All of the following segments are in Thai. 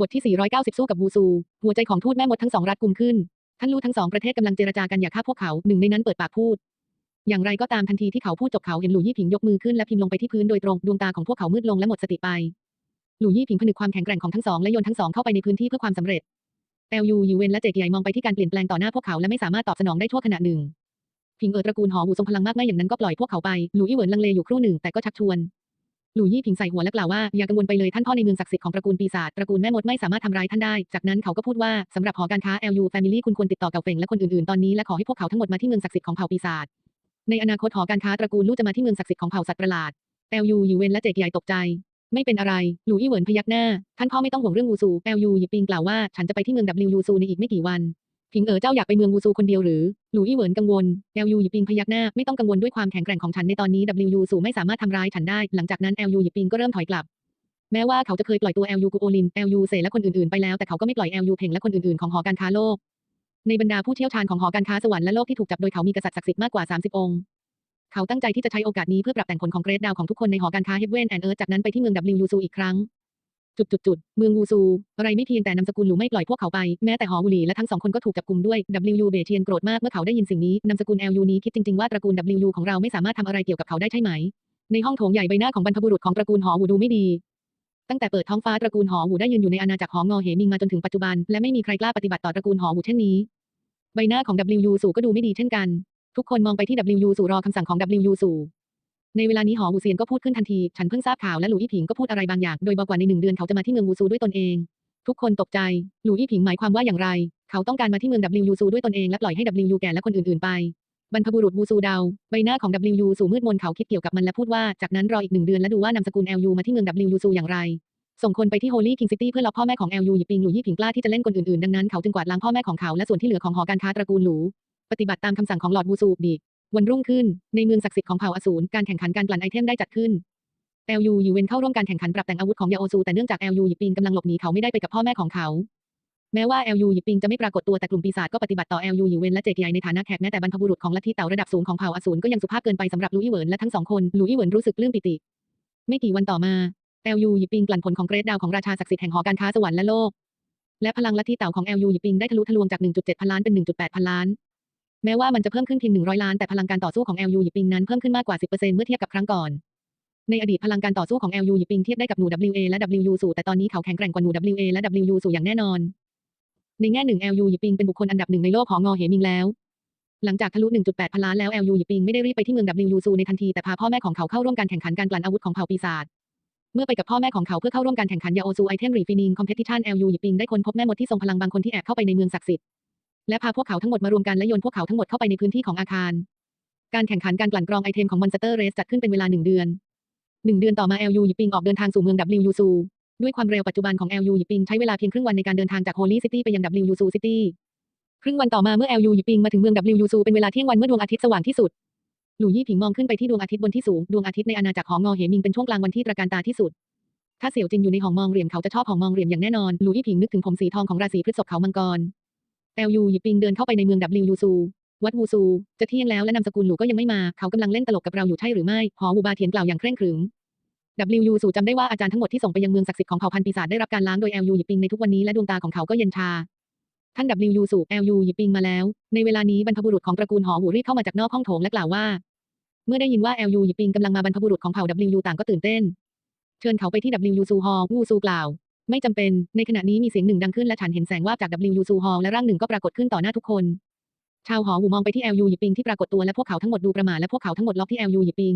บทที่ 490 สู้กับวูซู หัวใจของทูตแม่มดทั้งสองรัดกุมขึ้น ท่านลู่ทั้งสองประเทศกำลังเจรจากันอย่าฆ่าพวกเขาหนึ่งในนั้นเปิดปากพูด อย่างไรก็ตามทันทีที่เขาพูดจบเขาเห็นหลู่ยี่ผิงยกมือขึ้นและพิมพ์ลงไปที่พื้นโดยตรงดวงตาของพวกเขามืดลงและหมดสติไปหลู่ยี่ผิงผนึกความแข็งแกร่งของทั้งสองและโยนทั้งสองเข้าไปในพื้นที่เพื่อความสำเร็จแอลยูยูเวนและเจกใหญ่มองไปที่การเปลี่ยนแปลงต่อหน้าพวกเขาและไม่สามารถตอบสนองได้ชั่วขณะหนึ่งผิงเอ๋อตระกูลหอวูทรงพลังมากไม่อย่างนั้นก็ปล่อยพวกเขาไปหลู่อี้เหวินลังเลอยู่ครู่หนึ่งแต่ก็ชักชวน หลู่ยี่ผิงใส่หัวและกล่าวว่าอย่ากังวลไปเลยท่านพ่อในเมืองศักดิ์สิทธิ์ของตระกูลปีศาจตระกูลแม่มดไม่สามารถทำร้ายท่านได้ จากนั้นเขาก็พูดว่าสำหรับหอการค้า LU Family คุณควรติดต่อเก่าเฟงและคนอื่นๆตอนนี้และขอให้พวกเขาทั้งหมดมาที่เมืองศักดิ์สิทธิ์ของเผ่าปีศาจในอนาคตหอการค้าตระกูลลู่จะมาที่เมืองศักดิ์สิทธิ์ของเผ่าสัตว์ประหลาด LU ยูเวนและเจกใหญ่ตกใจ ไม่เป็นอะไรหลู่อี้เหวินพยักหน้า ท่านพ่อไม่ต้องห่วงเรื่องวูซู LU หยิบปิงกล่าวว่าฉันจะไปที่เมือง W ซูในอีกไม่กี่วันผิงเอ๋อเจ้าอยากไปเมืองวูซูคนเดียวหรือ หลู่อี้เหวินกังวล LU หยิบปิงพยักหน้า ไม่ต้องกังวลด้วยความแข็งแกร่งของฉันในตอนนี้ W ซูไม่สามารถทำร้ายฉันได้ หลังจากนั้น LU หยิบปิงก็เริ่มถอยกลับ แม้ว่าเขาจะเคยปล่อยตัว LU กูโอลิน LU เซและคนอื่นๆไปแล้ว แต่เขาก็ไม่ปล่อย LU เพ่งและคนอื่นๆของหอการค้าโลก ในบรรดาผู้เชี่ยวชาญของหอการค้าสวรรค์และโลกที่ถูกจับโดยเขามีกษัตริย์ศักดิ์สิทธิ์มากกว่า 30 องค์ เขาตั้งใจที่จะใช้โอกาสนี้เพื่อปรับแต่งผลของเกรดดาวของทุกคนในหอการค้าเฮเวนแอนเอิร์จากนั้นไปที่เมือง W ซูอีกครั้ง จุดจุดจุดเมืองวูซู อะไรไม่เพียงแต่นามสกุลหลูไม่ปล่อยพวกเขาไป แม้แต่หอวูหลีและทั้งสองคนก็ถูกจับกุมด้วย WU เบเทียนโกรธมากเมื่อเขาได้ยินสิ่งนี้ นามสกุล LU นี้คิดจริงๆว่าตระกูล WU ของเราไม่สามารถทำอะไรเกี่ยวกับเขาได้ใช่ไหม ในห้องโถงใหญ่ใบหน้าของบรรพบุรุษของตระกูลหอวูดูไม่ดี ตั้งแต่เปิดท้องฟ้าตระกูลหอวูได้ยืนอยู่ในอาณาจักรหองอเหมิงมาจนถึงปัจจุบันและไม่มีใครกล้าปฏิบัติต่อตระกูลหอวูเช่นนี้ ใบหน้าของ WU สู่ก็ดูไม่ดีเช่นกัน ทุกคนมองไปที่ W สู่รอคำสั่งของ W สู่ ในเวลานี้หอวูเซียนก็พูดขึ้นทันที ฉันเพิ่งทราบข่าวและหลู่อี้ผิงก็พูดอะไรบางอย่าง โดยบอกว่าในหนึ่งเดือนเขาจะมาที่เมืองวูซูด้วยตนเอง ทุกคนตกใจ หลู่อี้ผิงหมายความว่าอย่างไร เขาต้องการมาที่เมือง W ซูด้วยตนเองและปล่อยให้ W แก่และคนอื่นๆไปบรรพบุรุษวูซูเดาใบหน้าของ W สู่มืดมนเขาคิดเกี่ยวกับมันและพูดว่า จากนั้นรออีกหนึ่งเดือนและดูว่านามสกุล LU มาที่เมือง W ซูอย่างไร ส่งคนไปที่ Holy King City เพื่อล็อกพ่อแม่ของ LU หยิบปิงหลู่ยี่ผิงกล้าที่จะเล่นคนอื่นๆ ดังนั้นเขาจึงกวาดล้างพ่อแม่ของเขาและส่วนที่เหลือของหอการค้าตระกูลหลู ปฏิบัติตามคำสั่งของหลอดวูซูดี วันรุ่งขึ้น ในเมืองศักดิ์สิทธิ์ของเผ่าอสูรการแข่งขันการกลั่นไอเทมได้จัดขึ้น LU หยิเวนเข้าร่วมการแข่งขันปรับแต่งอาวุธของยาโอซูแต่เนื่องจาก LU หยิบปิงกำลังหลบหนีเขาไม่ได้ไปกับพ่อแม่ของเขา แม้ว่า LU หยิบปิงจะไม่ปรากฏตัวแต่กลุ่มปีศาจก็ปฏิบัติต่อ LU หยิเวนและเจกใหญ่ในฐานะแขกแม้แต่บรรพบุรุษของลัทธิเต่าระดับสูงของเผ่าอสูรก็ยังสุภาพเกินไปสำหรับลูอี้เหวินและทั้งสองคนลูอี้เหวินรู้สึกปลื้มปิติ ไม่กี่วันต่อมา LU หยิบปิงกลั่นผลของเกรดดาวของราชาศักดิ์สิทธิ์แห่งหอการค้าสวรรค์และโลกและพลังลัทธิเต่าของ LU หยิบปิงได้ทะลุทะลวงจาก 1.7 พันล้านเป็น 1.8 พันล้าน แม้ว่ามันจะเพิ่มขึ้นเพียง 100 ล้านแต่พลังการต่อสู้ของ LU หยิบปิงนั้นเพิ่มขึ้นมากกว่า 10%เมื่อเทียบกับครั้งก่อน ในอดีตพลังการต่อสู้ของ LU หยิบปิงเทียบได้กับหนู WA และ WU สู่แต่ตอนนี้เขาแข็งแกร่งกว่าหนู WA และ WU สู่อย่างแน่นอน ในแง่หนึ่ง LU หยิบปิงเป็นบุคคลอันดับหนึ่งในโลกของงอเหมิงแล้ว หลังจากทะลุ 1.8 พันล้านแล้ว LU หยิบปิงไม่ได้รีบไปที่เมือง WU ซูในทันทีแต่พาพ่อแม่ของเขาเข้าร่วมการแข่งขันการกลั่นอาวุธของเผ่าปีศาจเมื่อไปกับพ่อแม่ของเขาเพื่อเข้าร่วมการแข่งขันยาโอซูไอเทมรีฟินิงคอมเพติชัน LU หยิบปิงได้ค้นพบแม่มดที่ทรงพลังบางคนที่แอบเข้าไปในเมืองศักดิ์สิทธิ์ และพาพวกเขาทั้งหมดมารวมกันและโยนพวกเขาทั้งหมดเข้าไปในพื้นที่ของอาคาร การแข่งขันการกลั่นกรองไอเทมของมอนสเตอร์เรสจัดขึ้นเป็นเวลาหนึ่งเดือนหนึ่งเดือนต่อมา LU หยิปิงออกเดินทางสู่เมือง WU ซูด้วยความเร็วปัจจุบันของ LU หยิปิงใช้เวลาเพียงครึ่งวันในการเดินทางจาก Holy City ไปยัง WU ซู City ครึ่งวันต่อมาเมื่อ LU หยิปิงมาถึงเมือง WU ซูเป็นเวลาเที่ยงวันเมื่อดวงอาทิตย์สว่างที่สุดหลู่ยี่ผิงมองขึ้นไปที่ดวงอาทิตย์บนที่สูงดวงอาทิตย์ในอาณาจักรหองอเหมิงเป็นช่วงกลางวันที่ตระการตาที่สุด ถ้าเสี่ยวจินอยู่ในหองมองเหลี่ยมเขาจะชอบหองมองเหลี่ยมอย่างแน่นอนหลู่ยี่ผิงนึกถึงผมสีทองของราศีพฤษภเขามังกร LU หยิบปิงเดินเข้าไปในเมือง WU ซูวัดวูซู จะเที่ยงแล้วและนามสกุลหลูก็ยังไม่มา เขากำลังเล่นตลกกับเราอยู่ใช่หรือไม่ หอวูบาเทียนกล่าวอย่างเคร่งขรึม WU สู่จำได้ว่าอาจารย์ทั้งหมดที่ส่งไปยังเมืองศักดิ์สิทธิ์ของเผ่าพันธุ์ปีศาจได้รับการล้างโดย LU หยิบปิงในทุกวันนี้และดวงตาของเขาก็เย็นชา ท่าน WU สู่ LU หยิบปิงมาแล้ว ในเวลานี้บรรพบุรุษของตระกูลหอหูรีบเข้ามาจากนอกห้องโถงและกล่าวว่า เมื่อได้ยินว่า LU หยิบปิงกำลังมาบรรพบุรุษของเผ่า WU ต่างก็ตื่นเต้น เชิญเขาไปที่ WU ซูฮอวูซูกล่าว ไม่จำเป็น ในขณะนี้มีเสียงหนึ่งดังขึ้นและฉันเห็นแสงวาบจาก WU ซูฮอและร่างหนึ่งก็ปรากฏขึ้นต่อหน้าทุกคน ชาวหอหูมองไปที่ LU หยิบปิงที่ปรากฏตัวและพวกเขาทั้งหมดดูประหม่าและพวกเขาทั้งหมดล็อกที่ LU หยิบปิง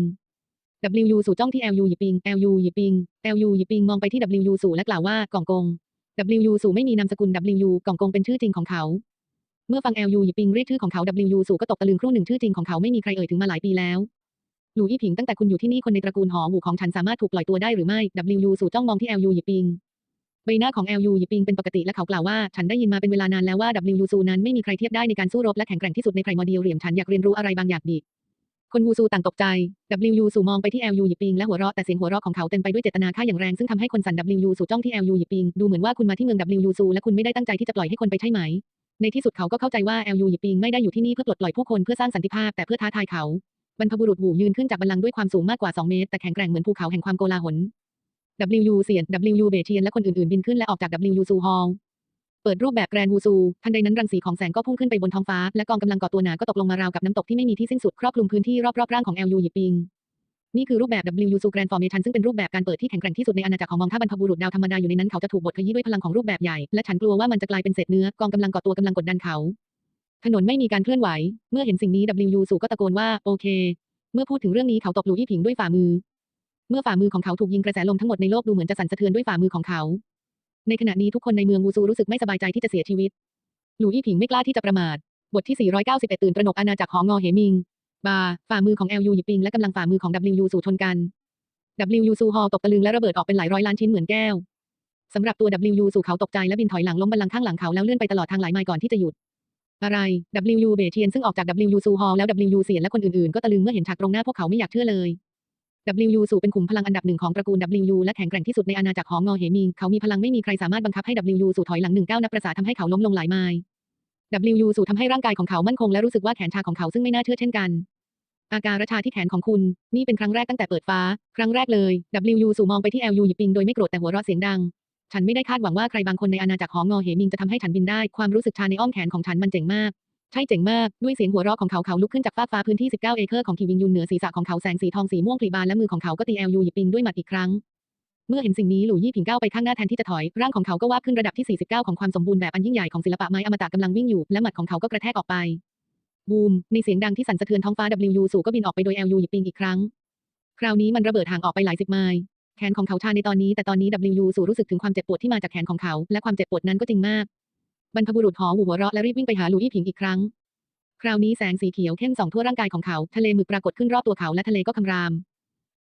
WU สู่จ้องที่ LU หยิบปิง LU หยิบปิง LU หยิบปิงมองไปที่ WU สู่และกล่าวว่ากองกง WU สู่ไม่มีนามสกุล WU กองกงเป็นชื่อจริงของเขา เมื่อฟัง LU หยิบปิงเรียกชื่อของเขา WU สู่ก็ตกตะลึงครู่หนึ่งชื่อจริงของเขาไม่มีใครเอ่ยถึงมาหลายปีแล้วหลู่อี้ผิงตั้งแต่คุณอยู่ที่นี่คนในตระกูลหอหูของฉันสามารถถูกปล่อยตัวได้หรือไม่ WU สู่จ้องมองที่ LU หยิบปิง ใบหน้าของ LU หยิบปิงเป็นปกติและเขากล่าวว่า ฉันได้ยินมาเป็นเวลานานแล้วว่า WU ซูนั้นไม่มีใครเทียบได้ในการสู้รบและแข็งแกร่งที่สุดในไพรมอเดียลเหลี่ยมฉันอยากเรียนรู้อะไรบางอย่างดิคนวูซูต่างตกใจ WU สู่มองไปที่ LU หยิบปิงและหัวเราะแต่เสียงหัวเราะของเขาเต็มไปด้วยเจตนาฆ่าอย่างแรงซึ่งทำให้คนสั่น WU สู่จ้องที่ LU หยิบปิงดูเหมือนว่าคุณมาที่เมือง WU ซูและคุณไม่ได้ตั้งใจที่จะปล่อยให้คนไปใช่ไหม ในที่สุดเขาก็เข้าใจว่า LU หยิบปิงไม่ได้อยู่ที่นี่เพื่อปลดปล่อยผู้คนเพื่อสร้างสันติภาพแต่เพื่อท้าทายเขาบรรพบุรุษหูยืนขึ้นจากบัลลังก์ด้วยความสูงมากกว่า 2 เมตร แต่แข็งแกร่งเหมือนภูเขาแห่งความโกลาหล W เสียน W เบเทียนและคนอื่นๆบินขึ้นและออกจาก W ซูฮอลเปิดรูปแบบแกรนวูซู ทันใดนั้นรังสีของแสงก็พุ่งขึ้นไปบนท้องฟ้า และกองกำลังก่อตัวหนาก็ตกลงมาราวกับน้ำตกที่ไม่มีที่สิ้นสุดครอบคลุมพื้นที่รอบๆร่างของ LU หยิปปิง นี่คือรูปแบบ W ซูแกรนฟอร์เมชันซึ่งเป็นรูปแบบการเปิดที่แข็งแกร่งที่สุดในอาณาจักรของมองถ้าบรรพบุรุษดาวธรรมดาอยู่ในนั้นเขาจะถูกบดขยี้ด้วยพลังของรูปแบบใหญ่ และฉันกลัวว่ามันจะกลายเป็นเศษเนื้อกองกำลังก่อตัวกำลังกดดันเขา ถนนไม่มีการเคลื่อนไหว เมื่อเห็นสิ่งนี้ W สูก็ตะโกนว่าโอเค เมื่อพูดถึงเรื่องนี้เขาตบหลูอี้ผิงด้วยฝ่ามือ เมื่อฝ่ามือของเขาถูกยิงกระแสลมทั้งหมดในโลกดูเหมือนจะสั่นสะเทือนด้วยฝ่ามือของเขา ในขณะนี้ทุกคนในเมืองวูซูรู้สึกไม่สบายใจที่จะเสียชีวิต หลูอี้ผิงไม่กล้าที่จะประมาท บทที่ 491 ตื่นตระหนกอาณาจักรหองอเหมิง บา ฝ่ามือของ LU หยิบปิงและกำลังฝ่ามือของ WU สู่ชนกัน WU ซูฮอลตกตะลึงและระเบิดออกเป็นหลายร้อยล้านชิ้นเหมือนแก้วสำหรับตัว WU สู่เขาตกใจและบินถอยหลังล้มบัลลังข้างหลังเขาแล้วเลื่อนไปตลอดทางหลายไมล์ก่อนที่จะหยุดอะไร WU เบเทียนซึ่งออกจาก WU ซูฮอลแล้ว WU เสียนและคนอื่นๆ ก็ตะลึงเมื่อเห็นฉากตรงหน้าพวกเขาไม่อยากเชื่อเลย WU สู่เป็นขุมพลังอันดับหนึ่งของตระกูล WU และแข็งแกร่งที่สุดในอาณาจักรหองอเหมิง เขามีพลังไม่มีใครสามารถบังคับให้ WU สู่ถอยหลังหนึ่งก้าวนับประสาทำให้เขาล้มลงหลายไมล์ WU สู่ทำให้ร่างกายของเขามั่นคงและรู้สึกว่าแขนชาของเขาซึ่งไม่น่าเชื่อเช่นกัน อาการระชาที่แขนของคุณ นี่เป็นครั้งแรกตั้งแต่เปิดฟ้า ครั้งแรกเลย WU สู่มองไปที่ LU หยิบปิงโดยไม่โกรธแต่หัวเราะเสียงดัง ฉันไม่ได้คาดหวังว่าใครบางคนในอาณาจักรหองอเหมิงจะทำให้ฉันบินได้ ความรู้สึกชาในอ้อมแขนของฉันมันเจ๋งมาก ใช่เจ๋งมาก ด้วยเสียงหัวเราะของเขาเขาลุกขึ้นจากฟากฟ้าพื้นที่ 19 เอเคอร์ของทีวิงยุนเหนือศีรษะของเขาแสงสีทองสีม่วงผลิบานและมือของเขาก็ตี LU หยิบปิงด้วยหมัดอีกครั้ง เมื่อเห็นสิ่งนี้หลู่ยี่ผิงก้าวไปข้างหน้าแทนที่จะถอย ร่างของเขาก็วาบขึ้นระดับที่ 49 ของความสมบูรณ์แบบอันยิ่งใหญ่ของศิลปะไม้อมตะกำลังวิ่งอยู่และหมัดของเขาก็กระแทกออกไปบูมในเสียงดังที่สั่นสะเทือนท้องฟ้า WU สู่ก็บินออกไปโดย LU หยิบปิงอีกครั้ง คราวนี้มันระเบิดห่างออกไปหลายสิบไมล์แขนของเขาชาในตอนนี้แต่ตอนนี้ WU สู่รู้สึกถึงความเจ็บปวดที่มาจากแขนของเขา และความเจ็บปวดนั้นก็จริงมาก บรรพบุรุษหอหูหัวเราะและรีบวิ่งไปหาหลู่อี้ผิงอีกครั้ง คราวนี้แสงสีเขียวเข้มส่องทั่วร่างกายของเขา ทะเลหมึกปรากฏขึ้นรอบตัวเขาและทะเลก็คำราม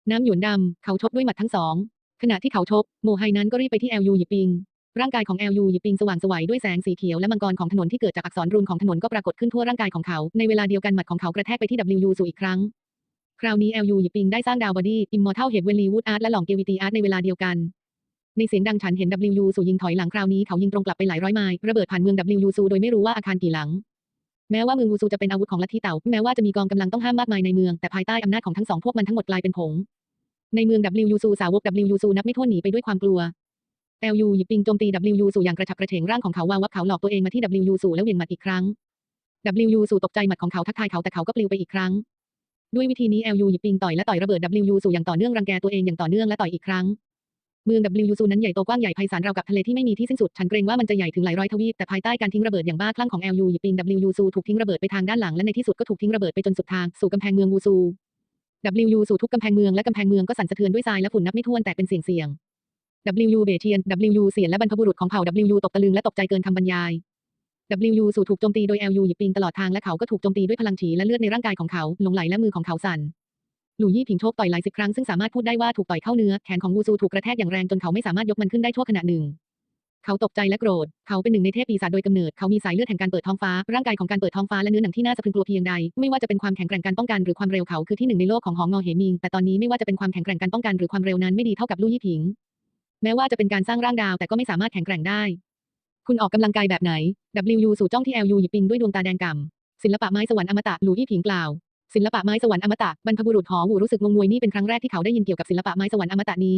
น้ำหยวนดำ เขาชกด้วยหมัดทั้งสอง ขณะที่เขาชก โมไฮนั้นก็รีบไปที่ LU หยิปิง ร่างกายของ LU หยิปิงสว่างสวัยด้วยแสงสีเขียวและมังกรของถนนที่เกิดจากอักษรรูนของถนนก็ปรากฏขึ้นทั่วร่างกายของเขา ในเวลาเดียวกันหมัดของเขากระแทกไปที่ WU สู่อีกครั้ง คราวนี้ LU หยิปิงได้สร้างดาวบอดี้อิมมอร์ทัลเฮดเวลีวูดอาร์ตและหลองเกวิตีอาร์ตในเวลาเดียวกัน ในเสียงดังฉันเห็น WU สู่ยิงถอยหลังคราวนี้เขายิงตรงกลับไปหลายร้อยไมล์ระเบิดผ่านเมือง WU สู่โดยไม่รู้ว่าอาคารกี่หลัง แม้ว่าเมืองวูซูจะเป็นอาวุธของลัทธิเต่า แม้ว่าจะมีกองกำลังต้องห้ามมากมายในเมือง แต่ภายใต้อำนาจของทั้งสองพวกมันทั้งหมดกลายเป็นผง ในเมือง WU ซูสาวก WU ซูนับไม่ถ้วนหนีไปด้วยความกลัว LU หยิบปิงโจมตี WU สู่อย่างกระฉับกระเฉงร่างของเขาวางวับเขาหลอกตัวเองมาที่ WU สู่แล้วเหวี่ยงหมัดอีกครั้ง WU สู่ตกใจหมัดของเขาทักทายเขาแต่เขาก็ปลิวไปอีกครั้ง ด้วยวิธีนี้ LU หยิบปิงต่อยและต่อยระเบิด WU สู่อย่างต่อเนื่องรังแกตัวเองอย่างต่อเนื่องและต่อยอีกครั้ง เมือง WU ซูนั้นใหญ่โตกว้างใหญ่ไพศาลราวกับทะเลที่ไม่มีที่สิ้นสุด ฉันเกรงว่ามันจะใหญ่ถึงหลายร้อยทวีปแต่ภายใต้การทิ้งระเบิดอย่างบ้าคลั่งของ LU หยิบปิง WU ซูถูกทิ้งระเบิดไปทางด้านหลังและในที่สุดก็ถูกทิ้งระเบิดไปจนสุดทางสู่กำแพงเมืองวูซู WU สู่ทุกกำแพงเมืองและกำแพงเมืองก็สั่นสะเทือนด้วยทรายและฝุ่นนับไม่ถ้วนแตกเป็นเสียงเสียง WU เบเทียน WU เสียนและบรรพบุรุษของเผ่า WU ตกตะลึงและตกใจเกินคำบรรยาย WU สู่ถูกโจมตีโดย LU หยิบปิงตลอดทางและเขาก็ถูกโจมตีด้วยพลังฉีและเลือดในร่างกายของเขาหลงไหลและมือของเขาสั่น หลู่ยี่ผิงโชคต่อยหลายสิบครั้งซึ่งสามารถพูดได้ว่าถูกต่อยเข้าเนื้อแขนของวูซูถูกกระแทกอย่างแรงจนเขาไม่สามารถยกมันขึ้นได้ชั่วขณะหนึ่ง เขาตกใจและโกรธ เขาเป็นหนึ่งในเทพปีศาจโดยกำเนิด เขามีสายเลือดแห่งการเปิดท้องฟ้า ร่างกายของการเปิดท้องฟ้าและเนื้อหนังที่น่าสะพรึงกลัวเพียงใด ไม่ว่าจะเป็นความแข็งแกร่งการป้องกันหรือความเร็วเขาคือที่หนึ่งในโลกของหองอเหมิง แต่ตอนนี้ไม่ว่าจะเป็นความแข็งแกร่งการป้องกันหรือความเร็วนั้นไม่ดีเท่ากับลู่ยี่ผิง แม้ว่าจะเป็นการสร้างร่างดาวแต่ก็ไม่สามารถแข็งแกร่งได้ คุณออกกำลังกายแบบไหน WU สู่จ้องที่ LU หยิบปิงด้วยดวงตาแดงก่ำศิลปะไม้สวรรค์อมตะหลู่ยี่ผิงกล่าว ศิลปะไม้สวรรค์อมตะบรรพบุรุษหอหูรู้สึกงงงวยนี่เป็นครั้งแรกที่เขาได้ยินเกี่ยวกับศิลปะไม้สวรรค์อมตะนี้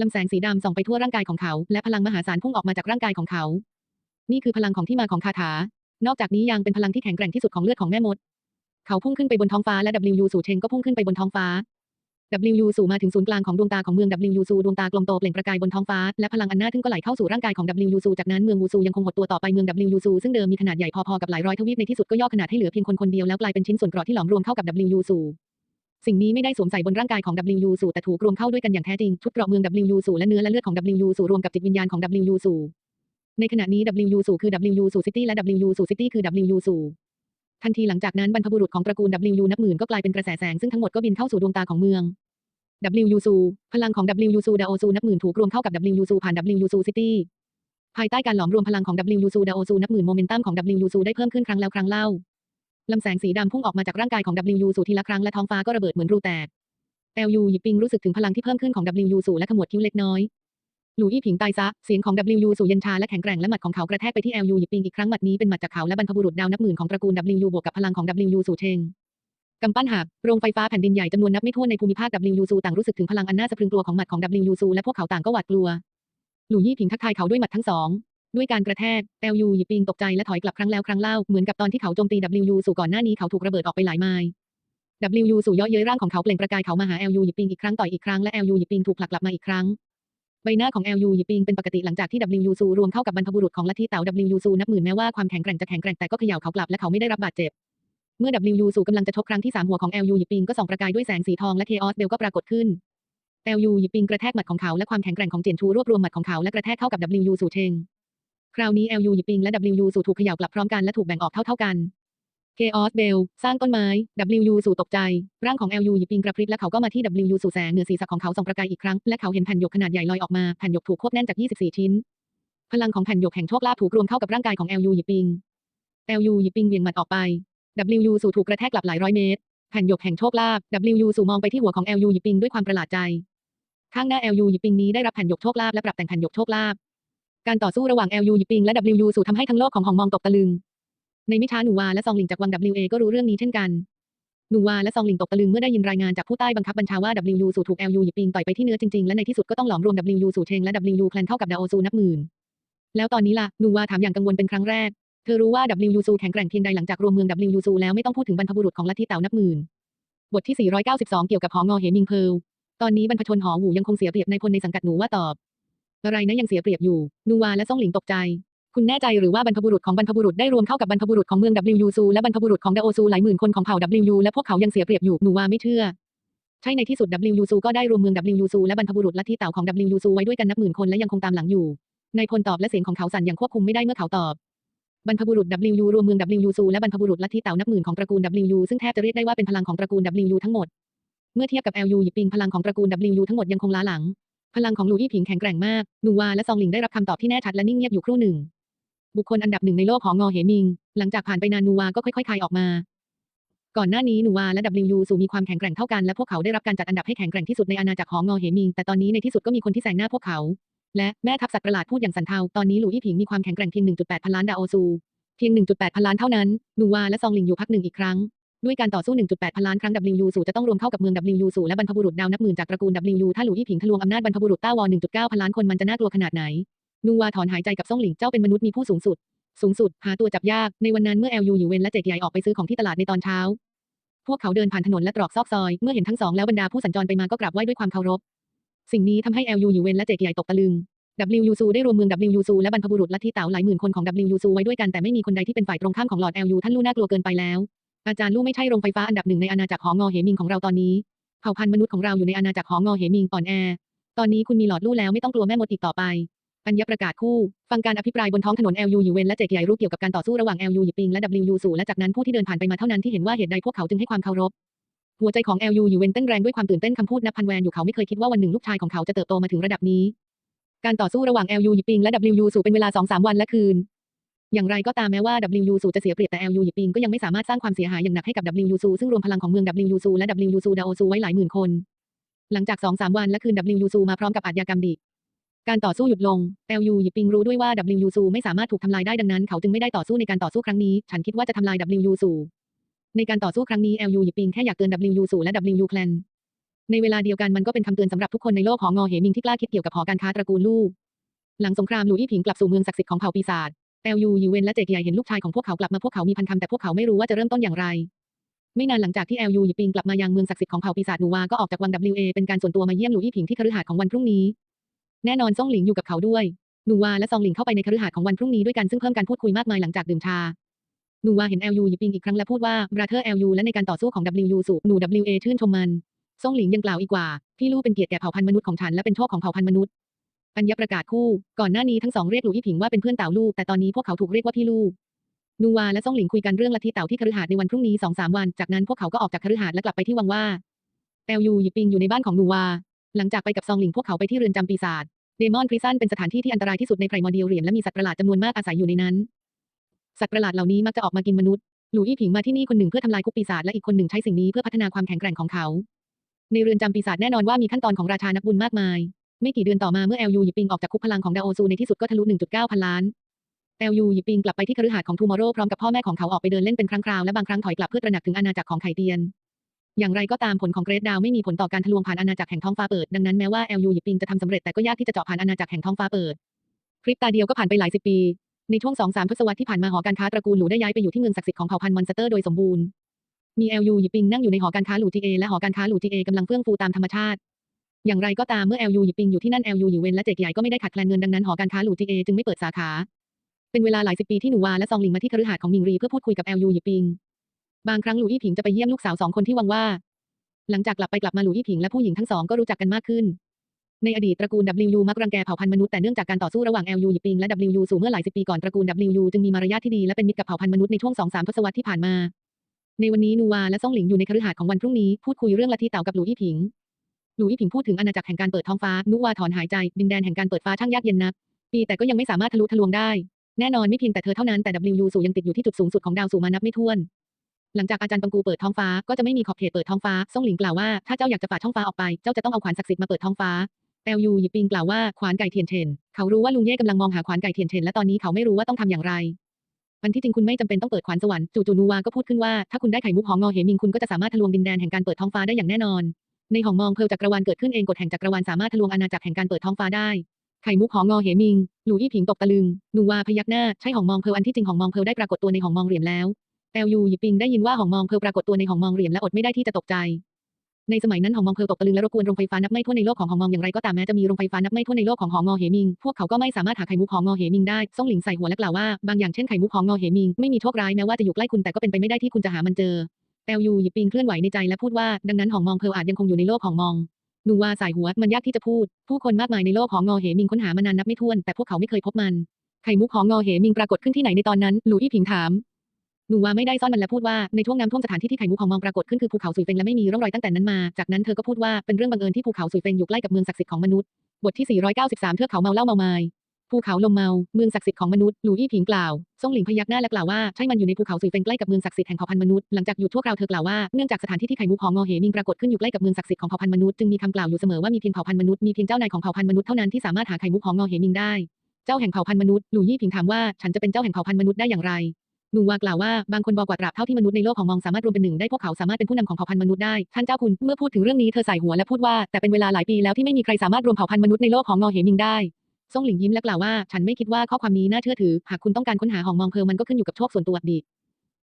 ลำแสงสีดำส่องไปทั่วร่างกายของเขา และพลังมหาศาลพุ่งออกมาจากร่างกายของเขา นี่คือพลังของที่มาของคาถา นอกจากนี้ยังเป็นพลังที่แข็งแกร่งที่สุดของเลือดของแม่มด เขาพุ่งขึ้นไปบนท้องฟ้าและ WU สู่เชงก็พุ่งขึ้นไปบนท้องฟ้า WU สู่มาถึงศูนย์กลางของดวงตาของเมือง WU สู่ดวงตากลมโตเปล่งประกายบนท้องฟ้า และพลังอันน่าทึ่งก็ไหลเข้าสู่ร่างกายของ WU สู่จากนั้นเมืองวูซูยังคงหดตัวต่อไปเมือง WU สู่ซึ่งเดิมมีขนาดใหญ่พอๆกับหลายร้อยทวีปในที่สุดก็ย่อขนาดให้เหลือเพียงคนคนเดียวแล้วกลายเป็นชิ้นส่วนเกราะที่หลอมรวมเข้ากับ WU สู่สิ่งนี้ไม่ได้สวมใส่บนร่างกายของ WU สู่แต่ถูกรวมเข้าด้วยกันอย่างแท้จริงชุดเกราะเมือง WU สู่และเนื้อและเลือดของ WU สู่รวมกับจิตวิญญาณของ WU สู่ในขณะนี้ WU สู่คือ WU สู่ City และ WU สู่ City คือ WU สู่ทันทีหลังจากนั้นบรรพบุรุษของตระกูล W นับหมื่นก็กลายเป็นกระแสแสงซึ่งทั้งหมดก็บินเข้าสู่ดวงตาของเมือง WU ซูพลังของ WU ซูดาโอซูนับหมื่นถูกรวมเข้ากับ WU ซูผ่าน WU ซูซิตี้ภายใต้การหลอมรวมพลังของ WU ซูดาโอซูนับหมื่นโมเมนตัมของ WU ซูได้เพิ่มขึ้นครั้งแล้วครั้งเล่าลำแสงสีดำพุ่งออกมาจากร่างกายของ WU ซูทีละครั้งและท้องฟ้าก็ระเบิดเหมือนรูแตก LU หยิบปิงรู้สึกถึงพลังที่เพิ่มขึ้นของ WU ซูและขมวดคิ้วเล็กน้อย หลู่อี้ผิงตายซะ เสียงของ WU สูเย็นชาและแข็งแกร่งและหมัดของเขากระแทกไปที่ LU หยิบปิงอีกครั้งหมัดนี้เป็นหมัดจากเขาและบรรพบุรุษดาวนับหมื่นของตระกูล WU บวกกับพลังของ WU สูเชง กำปั้นหัก โรงไฟฟ้าแผ่นดินใหญ่จำนวนนับไม่ถ้วนในภูมิภาค WU ซูต่างรู้สึกถึงพลังอันน่าสะพรึงกลัวของหมัดของ WU ซูและพวกเขาต่างก็หวาดกลัว หลู่ยี่ผิงทักทายเขาด้วยหมัดทั้งสอง ด้วยการกระแทก LU หยิบปิงตกใจและถอยกลับครั้งแล้วครั้งเล่า เหมือนกับตอนที่เขาโจมตี WU สู่ก่อนหน้านี้เขาถูกระเบิดออกไปหลายไมล์ WU สู่เย่อเย้ยร่างของเขาเปล่งประกายเขามาหา LU หยิบปิงอีกครั้งต่อยอีกครั้งและ LU หยิบปิงถูกผลักกลับมาอีกครั้งใบหน้าของ LU หยิบปิงเป็นปกติหลังจากที่ WU ซูรวมเข้ากับบรรพบุรุษของลัทธิเต๋า WU ซูนับหมื่นแม้ว่าความแข็งแกร่งจะแข็งแกร่งแต่ก็เขย่าเขากลับและเขาไม่ได้รับบาดเจ็บ เมื่อ WU สู่กำลังจะชกครั้งที่สามหัวของ LU หยิบปิงก็ส่องประกายด้วยแสงสีทองและ Chaos Bell ก็ปรากฏขึ้น LU หยิบปิงกระแทกหมัดของเขาและความแข็งแกร่งของเจียนชูรวบรวมหมัดของเขาและกระแทกเข้ากับ WU สู่เชงคราวนี้ LU หยิบปิงและ WU สู่ถูกเขย่ากลับพร้อมกันและถูกแบ่งออกเท่าๆกัน Chaos Bell สร้างต้นไม้ WU สู่ตกใจ ร่างของ LU หยิบปิงกระพริบและเขาก็มาที่ WU สู่แสงเหนือศีรษะของเขาส่องประกายอีกครั้ง และเขาเห็นแผ่นหยกขนาดใหญ่ลอยออกมาแผ่นหยกถูกควบแน่นจาก 24 ชิ้น พลังของแผ่นหยกแห่งโชคลาภถูกรวมเข้ากับร่างกายของ LU หยิบปิง LU หยิบปิงเวียงหมัดออกไป WU สู่ถูกกระแทกกลับหลายร้อยเมตร แผ่นหยกแห่งโชคลาภ WU สู่มองไปที่หัวของ LU หยิบปิงด้วยความประหลาดใจ ข้างหน้า LU หยิบปิงนี้ได้รับแผ่นหยกโชคลาภและปรับแต่งแผ่นหยกโชคลาภ การต่อสู้ระหว่าง LU หยิบปิงและ WU สู่ทำให้ทั้งโลกของหองมองตกตะลึง ในไม่ช้าหนูวาและซองหลิงจากวัง WA ก็รู้เรื่องนี้เช่นกัน หนูวาและซองหลิงตกตะลึงเมื่อได้ยินรายงานจากผู้ใต้บังคับบัญชาว่า WU สู่ถูก LU หยิบปิงต่อยไปที่เนื้อจริงๆและในที่สุดก็ต้องหลอมรวม WU สู่เชงและ WU แพลนเข้ากับดาโอซูนับหมื่นแล้วตอนนี้ล่ะหนูวาถามอย่างกังวลเป็นครั้งแรก เธอรู้ว่า WU ซูแข็งแกร่งเพียงใดหลังจากรวมเมือง WU ซูแล้วไม่ต้องพูดถึงบรรพบุรุษของลัทธิเต๋านับหมื่น บทที่ 492 เกี่ยวกับหองอเหมิงเพร์ลตอนนี้บรรพชนหอหูยังคงเสียเปรียบในพลในสังกัดหนูว่าตอบ อะไรนะยังเสียเปรียบอยู่ นูวาและซ่งหลิงตกใจ คุณแน่ใจหรือว่าบรรพบุรุษของบรรพบุรุษได้รวมเข้ากับบรรพบุรุษของเมือง WU ซูและบรรพบุรุษของดาโอซูหลายหมื่นคนของเผ่า WU และพวกเขายังเสียเปรียบอยู่นูวาไม่เชื่อใช่ในที่สุด WU ซูก็ได้รวมเมือง WU ซูและบรรพบุรุษลัทธิเต่าของ WU ซูไว้ด้วยกันนับหมื่นคนและยังคงตามหลังอยู่นายพลตอบและเสียงของเขาสั่นอย่างควบคุมไม่ได้เมื่อเขาตอบ บรรพบุรุษ WU รวมเมือง WU ซูและบรรพบุรุษลัทธิเต่านับหมื่นของตระกูล WU ซึ่งแทบจะเรียกได้ว่าเป็นพลังของตระกูล WU ทั้งหมด เมื่อเทียบกับ LU หยิบปิงพลังของตระกูล WU ทั้งหมดยังคงล้าหลัง พลังของลูอี้ผิงแข็งแกร่งมากนูวาและซองหลิงได้รับคำตอบที่แน่ชัดและนิ่งเงียบอยู่ครู่หนึ่ง บุคคลอันดับหนึ่งในโลกของงอเหมิง หลังจากผ่านไปนานนูวาก็ค่อยๆคลายออกมา ก่อนหน้านี้นูวาและ WU สูมีความแข็งแกร่งเท่ากันและพวกเขาได้รับการจัดอันดับให้แข็งแกร่งที่สุดในอาณาจักรของงอเหมิง แต่ตอนนี้ในที่สุดก็มีคนที่แซงหน้าพวกเขา และแม่ทัพสัตว์ประหลาดพูดอย่างสันเทา ตอนนี้หลู่อี้ผิงมีความแข็งแกร่งเพียง 1.8 พันล้านดาโอซู เพียง 1.8 พันล้านเท่านั้นนูวาและซองหลิงอยู่พักหนึ่งอีกครั้ง ด้วยการต่อสู้ 1.8 พันล้านครั้ง WU สูจะต้องรวมเข้ากับเมือง WU สูและบรรพบุรุษดาวนับหมื่นจากตระกูล WU ถ้าหลู่อี้ผิงทะลวงอำนาจบรรพบุรุษต้าวอ1.9 พันล้านคนมันจะน่ากลัวขนาดไหนนูวาถอนหายใจกับซ่งหลิง เจ้าเป็นมนุษย์มีผู้สูงสุด สูงสุด หาตัวจับยาก ในวันนั้นเมื่อ LU อยู่เวนและเจกใหญ่ออกไปซื้อของที่ตลาดในตอนเช้า พวกเขาเดินผ่านถนนและตรอกซอกซอย เมื่อเห็นทั้งสองแล้วบรรดาผู้สัญจรไปมาก็กราบไหว้ด้วยความเคารพ สิ่งนี้ทำให้ LU อยู่เวนและเจกใหญ่ตกตะลึง WU ซูได้รวมเมือง WU ซูและบรรพบุรุษลัทธิเต๋าหลายหมื่นคนของ WU ซูไว้ด้วยกันแต่ไม่มีคนใดที่เป็นฝ่ายตรงข้ามของหลอด LU ท่านลู่น่ากลัวเกินไปแล้ว อาจารย์ลู่ไม่ใช่โรงไฟฟ้าอันดับหนึ่งในอาณาจักรหองอเหมิงของเราตอนนี้เผ่าพันธุ์มนุษย์ของเราอยู่ในอาณาจักรหองอเหมิงอ่อนแอตอนนี้คุณมีหลอดลู่แล้วไม่ต้องกลัวแม่มดอีกต่อไปอัญญประกาศคู่ ฟังการอภิปรายบนท้องถนน LU อยู่เวนและเจกใหญ่รู้เกี่ยวกับการต่อสู้ระหว่าง LU หยิปิงและ WU สูและจากนั้นผู้ที่เดินผ่านไปมาเท่านั้นที่เห็นว่าเหตุใดพวกเขาจึงให้ความเคารพ หัวใจของ LU อยู่เวนเต้นแรงด้วยความตื่นเต้นคำพูดนับพันแวนอยู่เขาไม่เคยคิดว่าวันหนึ่งลูกชายของเขาจะเติบโตมาถึงระดับนี้ การต่อสู้ระหว่าง LU หยิบปิงและ WU สู่เป็นเวลา2-3วันและคืน อย่างไรก็ตามแม้ว่า WU สู่จะเสียเปรียบแต่ LU หยิบปิงก็ยังไม่สามารถสร้างความเสียหายอย่างหนักให้กับ WU สู่ซึ่งรวมพลังของเมือง WU สู่และ WU สู่ดาโอซูไว้หลายหมื่นคน หลังจาก2-3วันและคืน WU สู่มาพร้อมกับอาชญากรรมดิการต่อสู้หยุดลง LU หยิบปิงรู้ด้วยว่า WU ซูไม่สามารถถูกทำลายได้ดังนั้นเขาจึงไม่ได้ต่อสู้ในการต่อสู้ครั้งนี้ ฉันคิดว่าจะทำลาย WU ซู ในการต่อสู้ครั้งนี้ LU หยิบปิงแค่อยากเตือน WU ซูและ WU แคลนในเวลาเดียวกันมันก็เป็นคำเตือนสำหรับทุกคนในโลกของงอเหมิงที่กล้าคิดเกี่ยวกับหอการค้าตระกูลลู่หลังสงครามหลู่อี้ผิงกลับสู่เมืองศักดิ์สิทธิ์ของเผ่าปีศาจ LU ยูเวนและเจกใหญ่เห็นลูกชายของพวกเขากลับมาพวกเขามีพันคำแต่พวกเขาไม่รู้ว่าจะเริ่มต้นอย่างไร ไม่นานหลังจากที่ LU หยิบปิงกลับมายังเมืองศักดิ์สิทธิ์ของเผ่าปีศาจนูวาก็ออกจากวัง WA เป็นการส่วนตัวมาเยี่ยมหลู่อี้ผิงที่คฤหาสน์ของวันพรุ่งนี้ แน่นอนซ่งหลิงอยู่กับเขาด้วยนูวาและซองหลิงเข้าไปในคฤหาสน์ของวันพรุ่งนี้ด้วยกันซึ่งเพิ่มการพูดคุยมากมายหลังจากดื่มชา นูวาเห็น LU หยิบปิงอีกครั้งและพูดว่า brother LU และในการต่อสู้ของ WU สู่หนู WA ชื่นชมมันซ่งหลิงยังกล่าวอีกว่า พี่ลู่เป็นเกียรติแก่เผ่าพันธุ์มนุษย์ของฉันและเป็นโชคของเผ่าพันธุ์มนุษย์อัญญประกาศคู่ ก่อนหน้านี้ทั้งสองเรียกหลู่อี้ผิงว่าเป็นเพื่อนเต่าลู่แต่ตอนนี้พวกเขาถูกเรียกว่าพี่ลู่นูวาและซ่งหลิงคุยกันเรื่องลัทธิเต่าที่คฤหาสน์ในวันพรุ่งนี้สองสามวัน จากนั้นพวกเขาก็ออกจากคฤหาสน์และกลับไปที่วังว่า LU หยิบปิงอยู่ในบ้านของนูวา หลังจากไปกับซองหลิงพวกเขาไปที่เรือนจำปีศาจ เดมอนพริซันเป็นสถานที่ที่อันตรายที่สุดในไพรมอเดียลเรียมและมีสัตว์ประหลาดจำนวนมากอาศัยอยู่ในนั้น สัตว์ประหลาดเหล่านี้มักจะออกมากินมนุษย์ หลู่อี้ผิงมาที่นี่คนหนึ่งเพื่อทำลายคุกปีศาจและอีกคนหนึ่งใช้สิ่งนี้เพื่อพัฒนาความแข็งแกร่งของเขา ในเรือนจำปีศาจแน่นอนว่ามีขั้นตอนของราชานักบุญมากมาย ไม่กี่เดือนต่อมาเมื่อ LU หยิบปิงออกจากคุกพลังของดาโอซูในที่สุดก็ทะลุ 1.9 พันล้าน LU หยิบปิงกลับไปที่คฤหาสน์ของทูมอร์โรพร้อมกับพ่อแม่ของเขาออกไปเดินเล่นเป็นครั้งคราวและบางครั้งถอยกลับเพื่อตระหนักถึงอาณาจักรของไข่เตียน อย่างไรก็ตามผลของเกรดดาวไม่มีผลต่อการทะลวงผ่านอาณาจักรแห่งท้องฟ้าเปิดดังนั้นแม้ว่า LU หยิบปิงจะทำสำเร็จแต่ก็ยากที่จะเจาะผ่านอาณาจักรแห่งท้องฟ้าเปิดพริบตาเดียวก็ผ่านไปหลายสิบปี ในช่วงสองสามทศวรรษที่ผ่านมาหอการค้าตระกูลหลูได้ย้ายไปอยู่ที่เมืองศักดิ์สิทธิ์ของเผ่าพันธุ์มอนสเตอร์โดยสมบูรณ์ มี LU หยิบปิงนั่งอยู่ในหอการค้าหลูทีเอและหอการค้าหลูทีเอกำลังเฟื่องฟูตามธรรมชาติ อย่างไรก็ตามเมื่อ LU หยิบปิงอยู่ที่นั่น LU หยิเวนและเจกใหญ่ก็ไม่ได้ขาดแคลนเงินดังนั้นหอการค้าหลูทีเอจึงไม่เปิดสาขา เป็นเวลาหลายสิบปีที่หนูวาและซองหลิงมาที่คฤหาสน์ของมิงรีเพื่อพูดคุยกับ LU หยิบปิง บางครั้งหลูอี้ผิงจะไปเยี่ยมลูกสาวสองคนที่วังว่า หลังจากกลับไปกลับมาหลูอี้ผิงและผู้หญิงทั้งสองก็รู้จักกันมากขึ้น ในอดีตตระกูล WU มักรังแกเผ่าพันธุ์มนุษย์แต่เนื่องจากการต่อสู้ระหว่าง LU หยิบปิงและ WU สู่เมื่อหลายสิบปีก่อนตระกูล WU จึงมีมารยาทที่ดีและเป็นมิตรกับเผ่าพันธุ์มนุษย์ในช่วงสองสามทศวรรษที่ผ่านมา ในวันนี้นูวาและซ่องหลิงอยู่ในคฤหาสน์ของวันพรุ่งนี้พูดคุยเรื่องลัทธิเต่ากับหลูอี้ผิง หลูอี้ผิงพูดถึงอาณาจักรแห่งการเปิดท้องฟ้านูวาถอนหายใจ ดินแดนแห่งการเปิดฟ้าช่างยากเย็นนักปีแต่ก็ยังไม่สามารถทะลุทะลวงได้แน่นอนไม่เพียงแต่เธอเท่านั้นแต่ WU สู่ยังติดอยู่ที่จุดสูงสุดของดาวสู่มานับไม่ถ้วนหลังจากอาจารย์ปังกูเปิดท้องฟ้าก็จะไม่มีขอบเขตเปิดท้องฟ้า ซ่งหลิงกล่าวว่าถ้าเจ้าอยากจะฝ่าท้องฟ้าออกไป เจ้าจะต้องเอาขวานศักดิ์สิทธิ์มาเปิดท้องฟ้า LU หยิบปิงกล่าวว่าขวานไก่เทียนเทน เขารู้ว่าลุงเย่กำลังมองหาขวานไก่เทียนเทนและตอนนี้เขาไม่รู้ว่าต้องทำอย่างไรอันที่จริงคุณไม่จำเป็นต้องเปิดขวานสวรรค์จู่ๆนูวาก็พูดขึ้นว่าถ้าคุณได้ไข่มุกหองงอเหมิงคุณก็จะสามารถทะลวงดินแดนแห่งการเปิดท้องฟ้าได้อย่างแน่นอน ในหองมองเพลจักรวาลเกิดขึ้นเองกฎแห่งจักรวาลสามารถทะลวงอาณาจักรแห่งการเปิดท้องฟ้าได้ไข่มุกหองงอเหมิงหลูอี้ผิงตกตะลึงนูวาพยักหน้าใช่หองมองเพลอันที่จริงหองมองเพลได้ปรากฏตัวในหองมองเหรียญแล้ว LU หยิบปิงได้ยินว่าหองมองเพลปรากฏตัวในหองมองเหรียญและอดไม่ได้ที่จะตกใจ ในสมัยนั้นหองมองเพลตกตะลึงและรบกวนโรงไฟฟ้านับไม่ถ้วนในโลกของหองมองอย่างไรก็ตามแม้จะมีโรงไฟฟ้านับไม่ถ้วนในโลกของหองงอเหมิง พวกเขาก็ไม่สามารถหาไข่มุกหองงอเหมิงได้ซ่งหลิงใส่หัวและกล่าวว่าบางอย่างเช่นไข่มุกหองงอเหมิงไม่มีโชคร้ายแม้ว่าจะอยู่ใกล้คุณแต่ก็เป็นไปไม่ได้ที่คุณจะหามันเจอ LU หยิบปิงเคลื่อนไหวในใจและพูดว่าดังนั้นหองมองเพลอาจยังคงอยู่ในโลกของมองนูวาสายหัวมันยากที่จะพูด ผู้คนมากมายในโลกของงอเหมิงค้นหามานานนับไม่ถ้วนแต่พวกเขาไม่เคยพบมันไข่มุกของงอเหมิงปรากฏขึ้นที่ไหนในตอนนั้นหลูอี้ผิงถาม นูวาไม่ได้ซ่อนมันและพูดว่าในช่วงน้ำท่วมสถานที่ที่ไข่มุกของมองปรากฏขึ้นคือภูเขาสุยเฟงและไม่มีร่องรอยตั้งแต่นั้นมา จากนั้นเธอก็พูดว่าเป็นเรื่องบังเอิญที่ภูเขาสุยเฟงอยู่ใกล้กับเมืองศักดิ์สิทธิ์ของมนุษย์ บทที่ 493 เทือกเขาเมาเหล้าเมาไม้ภูเขาลมเมา เมืองศักดิ์สิทธิ์ของมนุษย์ หลูอี้ผิงกล่าว ซ่งหลิงพยักหน้าและกล่าวว่า ใช่มันอยู่ในภูเขาสุยเฟงใกล้กับเมืองศักดิ์สิทธิ์แห่งเผ่าพันธุ์มนุษย์ หลังจากหยุดชั่วคราวเธอกล่าวว่า เนื่องจากสถานที่ที่ไข่มุกของงอเหมิงปรากฏขึ้นอยู่ใกล้กับเมืองศักดิ์สิทธิ์ของเผ่าพันธุ์มนุษย์ จึงมีคำกล่าวอยู่เสมอว่ามีเพียงเผ่าพันธุ์มนุษย์ มีเพียงเจ้านายของเผ่าพันธุ์มนุษย์เท่านั้นที่สามารถหาไข่มุกของงอเหมิงได้ เจ้าแห่งเผ่าพันธุ์มนุษย์ หลู่ยี่ผิงถามว่า ฉันจะเป็นเจ้าแห่งเผ่าพันธุ์มนุษย์ได้อย่างไร หนูวากล่าวว่าบางคนบอกว่าตราบเท่าที่มนุษย์ในโลกของมองสามารถรวมเป็นหนึ่งได้พวกเขาสามารถเป็นผู้นำของเผ่าพันธุ์มนุษย์ได้ ท่านเจ้าคุณเมื่อพูดถึงเรื่องนี้เธอใส่หัวและพูดว่าแต่เป็นเวลาหลายปีแล้วที่ไม่มีใครสามารถรวมเผ่าพันธุ์มนุษย์ในโลกของงอเหมิงได้ซ่งหลิงยิ้มและกล่าวว่า ฉันไม่คิดว่าข้อความนี้น่าเชื่อถือ หากคุณต้องการค้นหาหองมองเพลมันก็ขึ้นอยู่กับโชคส่วนตัวดี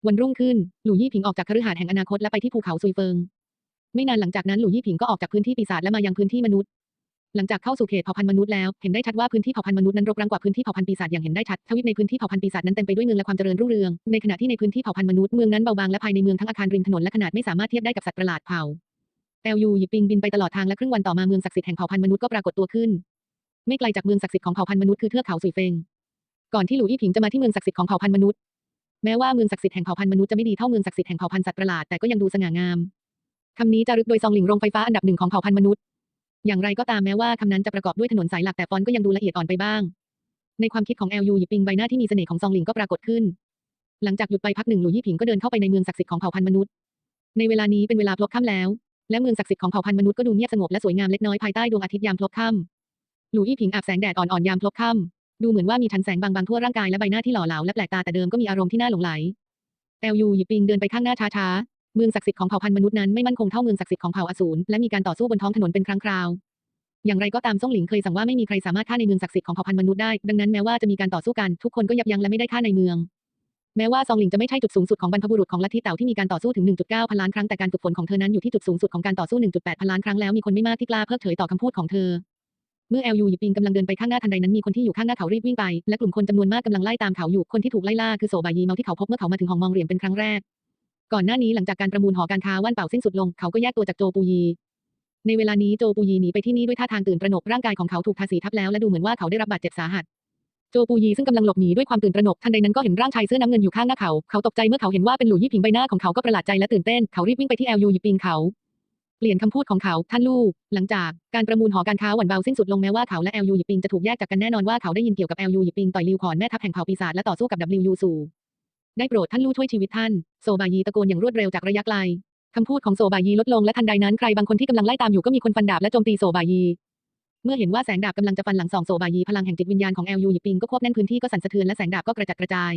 วันรุ่งขึ้น หลู่ยี่ผิงออกจากคฤหาสน์แห่งอนาคตและไปที่ภูเขาซุยเฟิง ไม่นานหลังจากนั้นหลู่ยี่ผิงก็ออกจากพื้นที่ปีศาจและมายังพื้นที่มนุษย์ หลังจากเข้าสู่เขตเผ่าพันธุ์มนุษย์แล้ว เห็นได้ชัดว่าพื้นที่เผ่าพันธุ์มนุษย์นั้นรกรังกว่าพื้นที่เผ่าพันธุ์ปีศาจอย่างเห็นได้ชัด ทวีปในพื้นที่เผ่าพันธุ์ปีศาจนั้นเต็มไปด้วยเมืองและความเจริญรุ่งเรือง ในขณะที่ในพื้นที่เผ่าพันธุ์มนุษย์เมืองนั้นเบาบางและภายในเมืองทั้งอาคารริมถนนและขนาดไม่สามารถเทียบได้กับสัตว์ประหลาดเผ่าแอลยูหยิบปิงบินไปตลอดทางและครึ่งวันต่อมาเมืองศักดิ์สิทธิ์แห่งเผ่าพันธุ์มนุษย์ก็ปรากฏตัวขึ้น ไม่ไกลจากเมืองศักดิ์สิทธิ์ของเผ่าพันธุ์มนุษย์คือเทือกเขาสุยเฟง ก่อนที่หลู่อี้ผิงจะมาที่เมืองศักดิ์สิทธิ์ของเผ่าพันธุ์มนุษย์ แม้ว่าเมืองศักดิ์สิทธิ์แห่งเผ่าพันธุ์มนุษย์จะไม่ดีเท่าเมืองศักดิ์สิทธิ์แห่งเผ่าพันธุ์สัตว์ประหลาดแต่ก็ยังดูสง่างามคำนี้จารึกโดยซองหลิงโรงไฟฟ้าอันดับหนึ่งของเผ่าพันธุ์มนุษย์ อย่างไรก็ตามแม้ว่าคำนั้นจะประกอบด้วยถนนสายหลักแต่ฟอนต์ก็ยังดูละเอียดอ่อนไปบ้าง ในความคิดของแอลยูหยิบปิงใบหน้าที่มีเสน่ห์ของซองหลิงก็ปรากฏขึ้น หลังจากหยุดไปพักหนึ่งหลู่ยี่ผิงก็เดินเข้าไปในเมืองศักดิ์สิทธิ์ของเผ่าพันธุ์มนุษย์ ในเวลานี้เป็นเวลาพลบค่ำแล้ว และเมืองศักดิ์สิทธิ์ของเผ่าพันธุ์มนุษย์ก็ดูเงียบสงบและสวยงามเล็กน้อยภายใต้ดวงอาทิตย์ยามพลบค่ำหลู่ยี่ผิงอาบแสงแดดอ่อนๆยามพลบค่ำดูเหมือนว่ามีชันแสงบางๆทั่วร่างกายและใบหน้าที่หล่อเหลาและแปลกตาแต่เดิมก็มีอารมณ์ที่น่าหลงไหลแอลยูหยิบปิงเดินไปข้างหน้าช้าๆ เมืองศักดิ์สิทธิ์ของเผ่าพันธุ์มนุษย์นั้นไม่มั่นคงเท่าเมืองศักดิ์สิทธิ์ของเผ่าอสูรและมีการต่อสู้บนท้องถนนเป็นครั้งคราว อย่างไรก็ตามซ่งหลิงเคยสั่งว่าไม่มีใครสามารถฆ่าในเมืองศักดิ์สิทธิ์ของเผ่าพันธุ์มนุษย์ได้ ดังนั้นแม้ว่าจะมีการต่อสู้กันทุกคนก็ยับยั้งและไม่ได้ฆ่าในเมือง แม้ว่าซองหลิงจะไม่ใช่จุดสูงสุดของบรรพบุรุษของลัทธิเต่าที่มีการต่อสู้ถึง 1.9 พันล้านครั้งแต่การฝึกฝนของเธอนั้นอยู่ที่จุดสูงสุดของการต่อสู้ 1.8 พันล้านครั้งแล้วมีคนไม่มากที่กล้าเพิกเฉยต่อคำพูดของเธอเมื่อแอลยูหยิบปิงกำลังเดินไปข้างหน้าทันใดนั้นมีคนที่อยู่ข้างหน้าเขารีบวิ่งไปและกลุ่มคนจำนวนมากกำลังไล่ตามเขาอยู่คนที่ถูกไล่ล่าคือโซบายีเมาที่เขาพบเมื่อเขามาถึงหองมองเหรียญเป็นครั้งแรก ก่อนหน้านี้หลังจากการประมูลหอการค้าว่านเป่าสิ้นสุดลง เขาก็แยกตัวจากโจปูยี ในเวลานี้โจปูยีหนีไปที่นี่ด้วยท่าทางตื่นตระหนกร่างกายของเขาถูกทาสีทับแล้วและดูเหมือนว่าเขาได้รับบาดเจ็บสาหัสโจปูยีซึ่งกำลังหลบหนีด้วยความตื่นตระหนกทันใดนั้นก็เห็นร่างชายเสื้อน้ำเงินอยู่ข้างหน้าเขา เขาตกใจเมื่อเขาเห็นว่าเป็นหลู่ยี่ผิงใบหน้าของเขาก็ประหลาดใจและตื่นเต้น เขารีบวิ่งไปที่แอลยูหยิบปีนเขา เปลี่ยนคำพูดของเขาท่านลูก หลังจากการประมูลหอการค้าหวันเบาสิ้นสุดลงแม้ว่าเขาและแอลยูหยิบปิงจะถูกแยกจากกันแน่นอนว่าเขาได้ยินเกี่ยวกับแอลยูหยิบปิงต่อยลิวขอนแม่ทัพแห่งเผ่าปีศาจและต่อสู้กับ WU สู่ ได้โปรดท่านลู่ช่วยชีวิตท่าน โซบายีตะโกนอย่างรวดเร็วจากระยะไกลคำพูดของโซบายีลดลงและทันใดนั้นใครบางคนที่กำลังไล่ตามอยู่ก็มีคนฟันดาบและโจมตีโซบายี เมื่อเห็นว่าแสงดาบกำลังจะฟันหลังสองโซบายีพลังแห่งจิตวิญญาณของแอลยูหยิบปิงก็ควบแน่นพื้นที่ก็สั่นสะเทือนและแสงดาบก็กระจัดกระจาย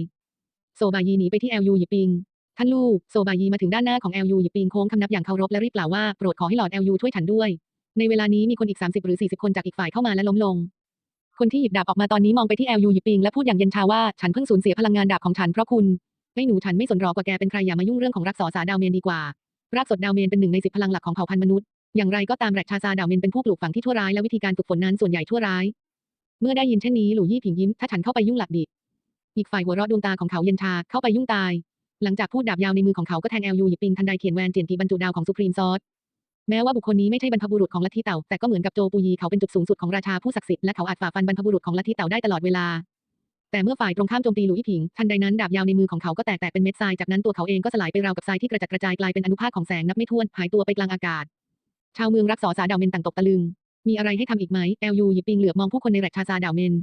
โซบายีหนีไปที่แอลยูหยิบปิงท่านลูกโซบายีมาถึงด้านหน้าของเอลยูหยิบปีนโค้งคำนับอย่างเคารพและรีบกล่าวว่าโปรดขอให้หลอดเอลยูช่วยฉันด้วย ในเวลานี้มีคนอีก 30 หรือ 40 คนจากอีกฝ่ายเข้ามาและล้มลง คนที่หยิบดาบออกมาตอนนี้มองไปที่เอลยูหยิบปิงและพูดอย่างเย็นชาว่าฉันเพิ่งสูญเสียพลังงานดาบของฉันเพราะคุณ ไม่หนูฉันไม่สนรอกว่าแกเป็นใครอย่ามายุ่งเรื่องของรักษาสาดาวเมนดีกว่า รากสดดาวเมนเป็นหนึ่งในสิบพลังหลักของเผ่าพันธุ์มนุษย์ อย่างไรก็ตามแรกชาซาดาวเมนเป็นผู้ปลูกฝังที่ชั่วร้ายและวิธีการฝึกฝนนั้นส่วนใหญ่ชั่วร้าย เมื่อได้ยินเช่นนี้หลู่ยี่ผิงยิ้มถ้าฉันเข้าไปยุ่งหลับดิอีกฝ่ายหัวเราะดวงตาของเขาเย็นชาเข้าไปยุ่งตาย หลังจากพูดดาบยาวในมือของเขาก็แทงเอลยูหยิบปิงทันใดเขียนแวนเจียนทีบรรจุดาวของสุพรีมซอส แม้ว่าบุคคลนี้ไม่ใช่บรรพบุรุษของลัทธิเต่า แต่ก็เหมือนกับโจปูยีเขาเป็นจุดสูงสุดของราชาผู้ศักดิ์สิทธิ์และเขาอาจฝ่าฟันบรรพบุรุษของลัทธิเต่าได้ตลอดเวลา แต่เมื่อฝ่ายตรงข้ามโจมตีหลุยผิง ทันใดนั้นดาบยาวในมือของเขาก็แตกแตกเป็นเม็ดทราย จากนั้นตัวเขาเองก็สลายไปราวกับทรายที่กระจัดกระจายกลายเป็นอนุภาคของแสงนับไม่ถ้วนหายตัวไปกลางอากาศ ชาวเมืองรักษาสาดาวเมนต่างตกตะลึง มีอะไรให้ทำอีกไหมแอลยูหยิบปิงเหลือบมองผู้คนในแรกชาซาดาวเมน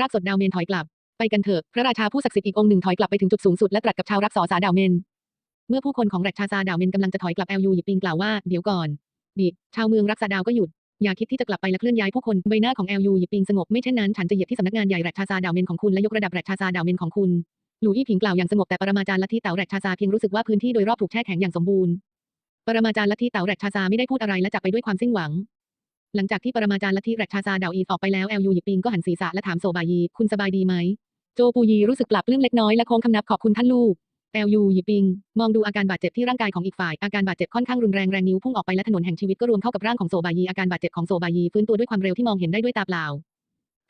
รากสดดาวเมนถอยกลับ ไปกันเถอะ พระราชาผู้ศักดิ์สิทธิ์อีกองค์หนึ่งถอยกลับไปถึงจุดสูงสุดและตรัสกับชาวรักษาสาดาวเมน เมื่อผู้คนของแรกชาซาดาวเมนกำลังจะถอยกลับแอลยูหยิบปิงกล่าวว่าเดี๋ยวก่อนดิชาวเมืองรักษาดาวก็หยุดอย่าคิดที่จะกลับไปและเคลื่อนย้ายผู้คนใบหน้าของแอลยูหยิบปิงสงบไม่เช่นนั้นฉันจะเหยียบที่สำนักงานใหญ่แรกชาซาดาวเมนของคุณและยกระดับแรกชาซาดาวเมนของคุณหลูอี้ผิงกล่าวอย่างสงบแต่ปรมาจารย์ลัทธิเต๋าแรกชาซาเพียงรู้สึกว่าพื้นที่โดยรอบถูกแช่แข็งอย่างสมบูรณ์ปรมาจารย์ลัทธิเต๋าแรกชาซาไม่ได้พูดอะไรและจากไปด้วยความสิ้นหวัง หลังจากที่ปรมาจารย์ลัทธิแรกชาซาดาวอีออกไปแล้วแอลยูหยิบปิงก็หันศีรษะและถามโซบายีคุณสบายดีไหมโจปูยีรู้สึกปรับปลื้มเล็กน้อยและโค้งคำนับขอบคุณท่านลูก แอลยูหยิปิง มองดูอาการบาดเจ็บที่ร่างกายของอีกฝ่าย อาการบาดเจ็บค่อนข้างรุนแรงแรงนิ้วพุ่งออกไปและถนนแห่งชีวิตก็รวมเข้ากับร่างของโซบายีอาการบาดเจ็บของโซบายีฟื้นตัวด้วยความเร็วที่มองเห็นได้ด้วยตาเปล่า